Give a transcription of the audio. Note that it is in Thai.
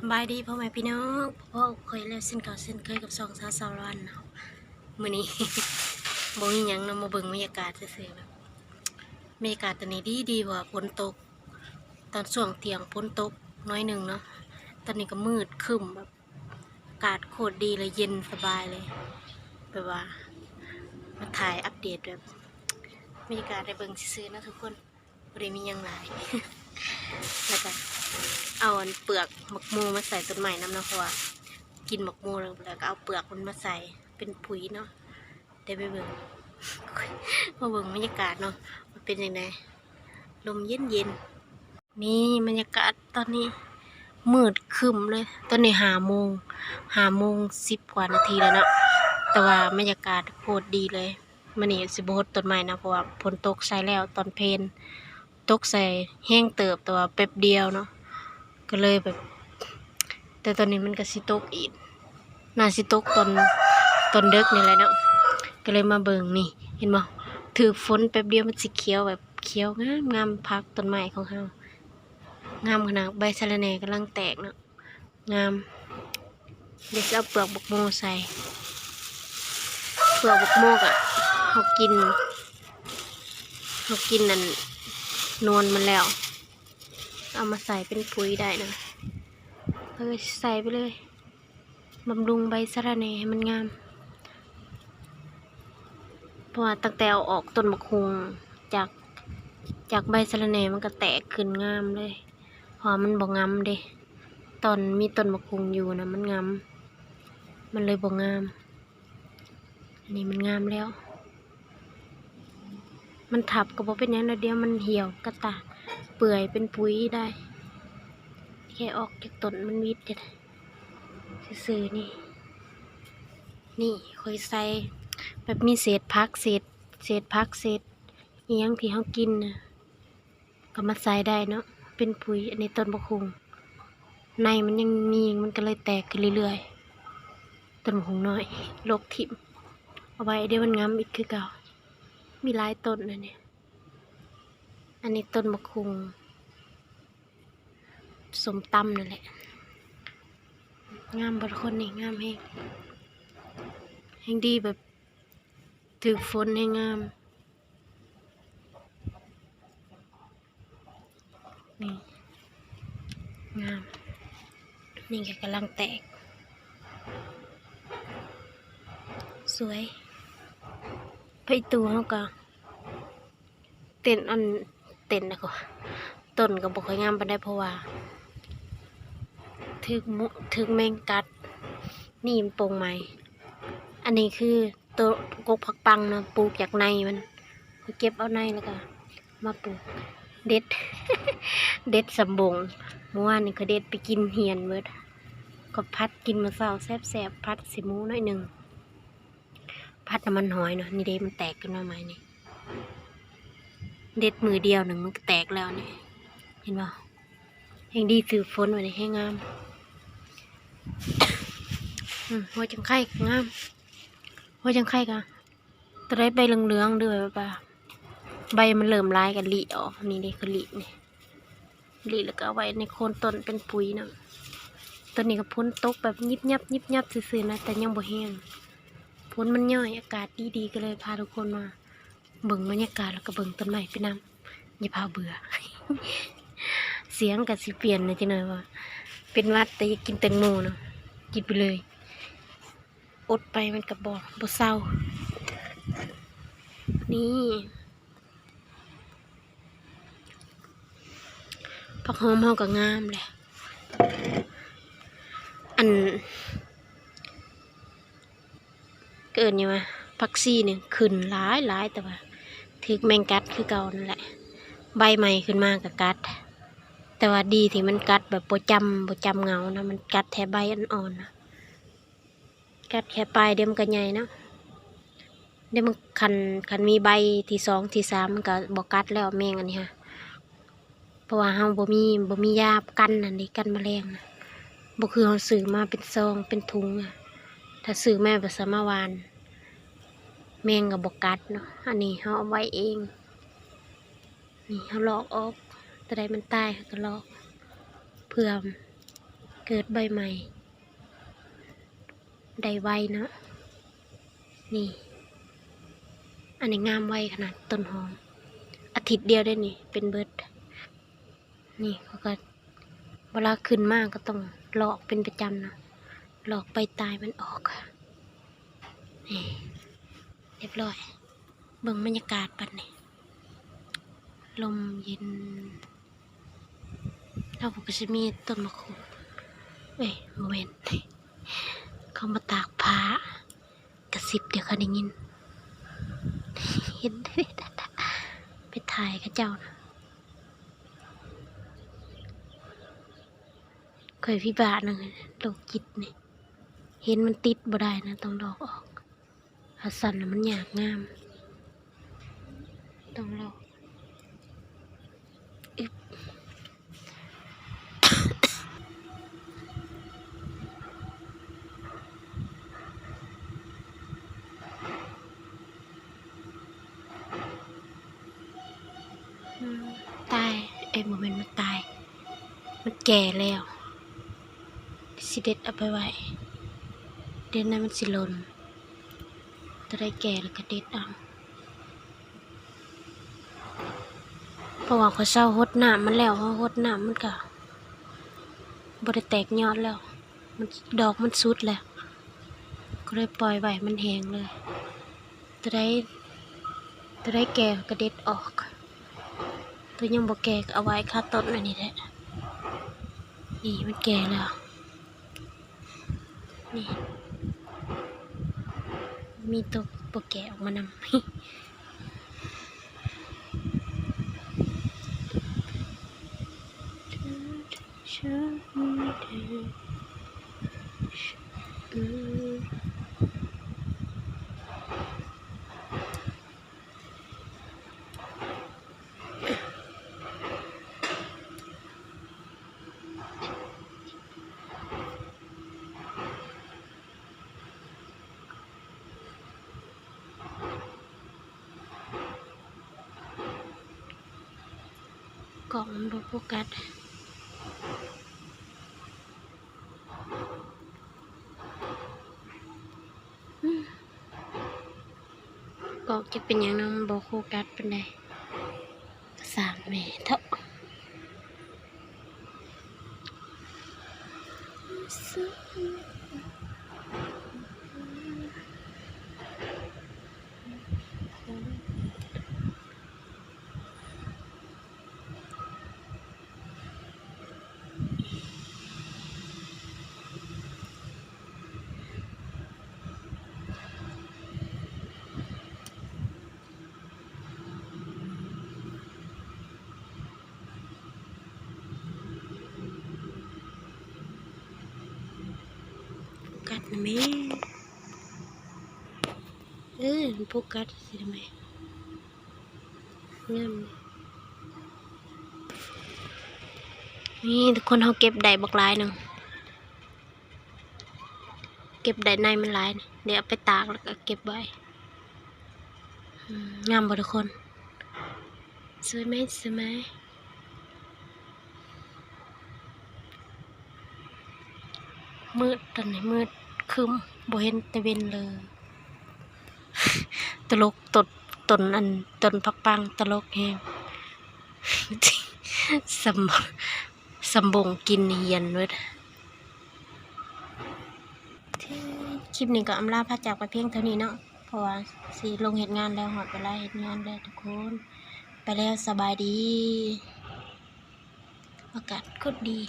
สบายดีพ่อแม่พี่น้องพ่อเคยแล้วเส้นเก่าเส้นเคยกับสองสาวสาวร้านเนาะมื้อนี้บ่มีหยังเนามาเบิ่งบรรยากาศซื่อๆแบบบรรยากาศตอนนี้ดีดีว่าฝนตก ตอนช่วงเที่ยงฝนตกน้อยหนึ่งเนาะตอนนี้ก็มืดคึมแบบอากาศโคตรดีเลยเย็นสบายเลยแบบว่า มาถ่ายอัปเดตแบบบรรยากาศได้เบิ่งซื่อๆนะทุกคนบ่ได้มียังหลายแล้วก็ เอาเปลือกหมกมูมาใส่ต้นใหม่น้ำเนาะเพราะว่ากินหมกมูแล้วแล้วก็เอาเปลือกมันมาใส่เป็นปุ๋ยเนาะได้ไปเบิ่งมาเบิ่งบรรยากาศเนาะมันเป็นยังไงลมเย็นเย็นนี่บรรยากาศตอนนี้มืดครึ้มเลย ตอนนี้หาโมงหาโมงสิบกว่านาทีแล้วเนาะแต่ว่าบรรยากาศโคตรดีเลยมันนี่สิบหดต้นไม้นะเพราะว่าฝนตกใส่แล้วตอนเพลนตกใส่แห้งเติบแต่ว่าแป๊บเดียวเนาะ ก็เลยแบบ แต่ตอนนี้มันก็สิตกอีกน่าสิตกตอนตอนเด็กนี่แหละเนาะก็เลยมาเบิ่งนี่ เห็นบ่ถือฝนแป๊บเดียวมันสิเขียวแบบเขียวงามงามพักต้นไม้ของเฮางามขนาดใบสะระแหน่กำลังแตกเนาะงามเดี๋ยวจะเอาเปลือกบกโมใส่เปลือกบกโมกอะเขากินเขากินนั่นนวลมันแล้ว เอามาใส่เป็นปุ๋ยได้นะเออใส่ไปเลยบำรุงใบสะระแหน่ให้มันงาม เพราะว่าตั้งแต่เอาออกต้นมะคุงจากจากใบสะระแหน่มันก็แตกขึ้นงามเลยเพอมันบ่งามเด้ตอนมีต้นมะคุงอยู่นะมันงาม มันเลยบ่งาม อันนี้มันงามแล้ว มันทับก็บ่เป็นยังเดียวมันเหี่ยวกระตาก เปื่อยเป็นปุ๋ยได้ แค่ออกจากต้นมันวิดเด็ดซื่อนี่ นี่คอยใส่แบบมีเศษพักเศษเศษพักเศษเอียงที่เขากินนะก็มาใส่ได้เนาะเป็นปุ๋ยอันต้นบะคุงในมันยังมีมันก็เลยแตกขึ้นเรื่อยๆต้นบะคุงน้อยโลกทิมเอาไว้เดี๋ยวมันงามอีกคือเก่ามีหลายต้นนะเนี่ย อันนี้ต้นมะคุงสมตำนั่นแหละ งามบัดคนนี่งามแฮงแฮงดีแบบถือฝนให้งาม นี่ งาม นี่ก็กำลังแตก สวยไปตูเขาก็เต้นอัน เต้นนะก็ต้นก็บอกค่อยงามปานได้เพราะว่าถึกมุถึกแมงกัด นี่มันโป่งไหมอันนี้คือตัวกกผักปังนะปลูกจากในมันเก็บเอาในแล้วก็ มาปลูกเด็ด เด็ดสำบงเมื่อวานนี่ก็เด็ดไปกินเหียนเบิดก็พัดกินมาเศร้าแซบๆพัดสิมูน่อยหนึ่งพัดน้ำมันหอยเนาะนี่เด็มันแตกขึ้นมาใหม่นี่ เด็ดมือเดียวหนึ่งมันแตกแล้วเนี่ยเห็นป่ะยังดีสืบฝนไว้ในให้งามหัวจังไข่งามหัวจังไข่ก็ตะได้ใบเหลืองๆด้วยป่ะใบมันเริ่มลายกันลีออกนี่นี่คือลีนี่ลีแล้วก็ไว้ในโคนต้นเป็นปุ๋ยนะต้นนี้ก็พ้นตกแบบยิบยับยิบยับซื่อๆนะแต่ยังบ่แห้งพ้นมันย่อยอากาศดีๆก็เลยพาทุกคนมา เบิ่งบรรยากาศแล้วก็เบิ่งต้นไม้ไปน้ำอย่าพาเบื่อ เสียงกับสิเปลี่ยนเลยจังหน่อยว่า เป็นวัดแต่ยากกินแตงโมเนาะกินไปเลย อดไปมันกับบอกบ่เศร้า นี่ผักหอมเฮาก็งามแหละอัน เกิดยังไง ผักซีเนี่ยขึ้นหลายหลายแต่ว่าถึกแมงกัดคือเก่านั่นแหละ ใบใหม่ขึ้นมากับกัด แต่ว่าดีที่มันกัดแบบโปจำโปจำเงานะมันกัดแค่ใบอ่อนๆนะกัดแค่ปลายเดี๋ยวมันก็ใหญ่เนาะเดี๋ยวมันคันคันมีใบที่สองที่สามมันก็บอกกัดแล้วแมงอันนี้ฮะเพราะว่าเฮาบ่มีบ่มียากันอันนี้กันแมลงนะบ่คือเฮาซื้อมาเป็นซองเป็นถุงอะถ้าซื้อแม่ภาษามาวาน แมงกับบกัดเนาะ อันนี้เขาเอาไว้เอง นี่เขาลอกออกแต่ใดมันตายเขาก็ลอก เพื่อเกิดใบใหม่ ได้ไวเนาะ นี่ อันนี้งามไวขนาดต้นหอม อาทิตย์เดียวได้นี่ เป็นเบิร์ดนี่เขาก็เวลาขึ้นมากก็ต้องหลอกเป็นประจำเนาะหลอกไปตายมันออกค่ะนี่ เรียบร้อย เบิ่งบรรยากาศปัดนี่ลมเย็นเราก็จะมีต้นมะขูเอ้ยโมเมนต์เขามาตากผ้ากระซิบเดี๋ยวเขาได้ยิน เห็นไปถ่ายกับเจ้านะเคยพิบาทนึงโรคจิตนี่ เห็นมันติดบ่ได้นะ ต้องลอกออก ถ้าสั่นมันอยากงาม ต้องลออึบตายไอ้โมเมนต์มันตาย มันแก่แล้วสิเด็ดเอาไปไว้ เด็ดนั้นมันสิหลน จะได้แก่แล้วก็เด็ดเอาเพราะว่าเขาเศร้าหดน้ำมันแล้วเพราะหดน้ำมันก็บริแตกยอดแล้ว มันดอกมันสุดแล้ว ก็เลยปล่อยไว้มันแห้งเลย จะได้จะได้แก่ก็เด็ดออก ตัวยังบ่แก่ก็เอาไว้คาต้นอันนี้แหละนี่มันแก่แล้ว นี่ มีตัวโปแกะออกมานำก ล่องมันบโฟกัสกล่องจะเป็นอย่างนั้นมันบโฟกัสเป็นไดสามเมตรเท่าโฟ กัสนะแม่เออโฟกัสสิทำไมงามนี่ทุกคนเขาเก็บได้บักลายหนึ่งเก็บได้ในมันลายนะเดี๋ยวเอาไปตากแล้วก็เก็บไว้อืมงามบ่ทุกคนสวยไหมสวยไหมมืดตอนนี้มืด ครึมบ่เห็นตะเวนเลย ตลกตดตนอันตนพักปังตลกแฮงสมสมบงกินเฮียนเว้ยคลิปนี้ก็อำลาพระจากไปเพียงเท่านี้เนาะเพราะว่าสีลงเหตุงานแล้วหอดเวลาเหตุงานแล้วทุกคน ไปแล้วสบายดี อากาศก็ดี